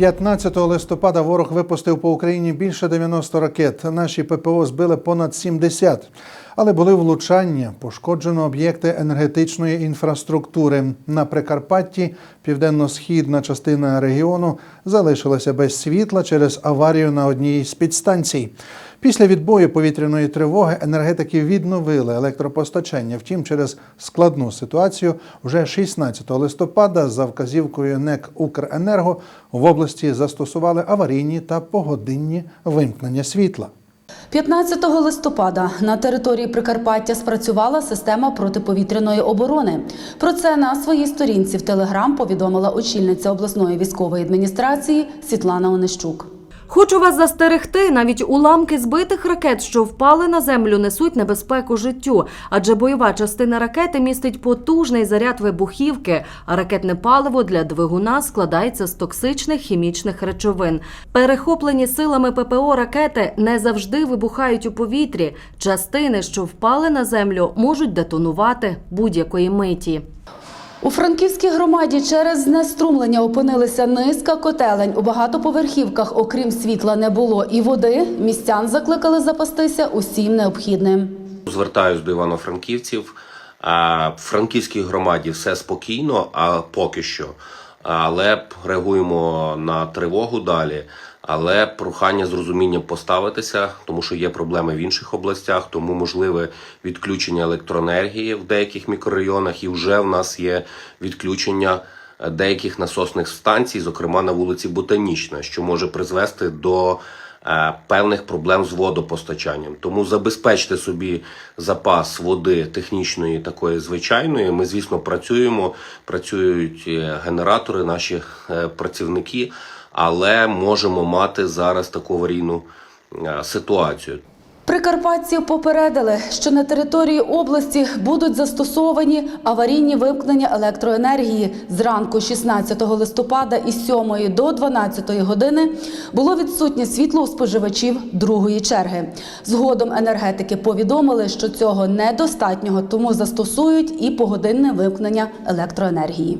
15 листопада ворог випустив по Україні більше 90 ракет. Наші ППО збили понад 70. Але були влучання, пошкоджено об'єкти енергетичної інфраструктури. На Прикарпатті південно-східна частина регіону залишилася без світла через аварію на одній з підстанцій. Після відбою повітряної тривоги енергетики відновили електропостачання. Втім, через складну ситуацію вже 16 листопада за вказівкою НЕК Укренерго в області застосували аварійні та погодинні вимкнення світла. 15 листопада на території Прикарпаття спрацювала система протиповітряної оборони. Про це на своїй сторінці в Телеграм повідомила очільниця обласної військової адміністрації Світлана Онищук. Хочу вас застерегти. Навіть уламки збитих ракет, що впали на землю, несуть небезпеку життю, адже бойова частина ракети містить потужний заряд вибухівки, а ракетне паливо для двигуна складається з токсичних хімічних речовин. Перехоплені силами ППО ракети не завжди вибухають у повітрі. Частини, що впали на землю, можуть детонувати будь-якої миті. У Франківській громаді через знеструмлення опинилися низка котелень. У багатоповерхівках, окрім світла, не було і води. Містян закликали запастися усім необхідним. Звертаюсь до івано-франківців. В франківській громаді все спокійно, а поки що. Але реагуємо на тривогу далі. Але прохання з розумінням поставитися, тому що є проблеми в інших областях, тому можливе відключення електроенергії в деяких мікрорайонах, і вже в нас є відключення е, деяких насосних станцій, зокрема на вулиці Ботанічна, що може призвести до певних проблем з водопостачанням. Тому забезпечте собі запас води технічної такої звичайної. Ми, звісно, працюємо, працюють е, генератори, наші е, працівники, але можемо мати зараз таку аварійну е, ситуацію. Прикарпатці попередили, що на території області будуть застосовані аварійні вимкнення електроенергії. Зранку 16 листопада із 7 до 12 години було відсутнє світло у споживачів другої черги. Згодом енергетики повідомили, що цього недостатнього, тому застосують і погодинне вимкнення електроенергії.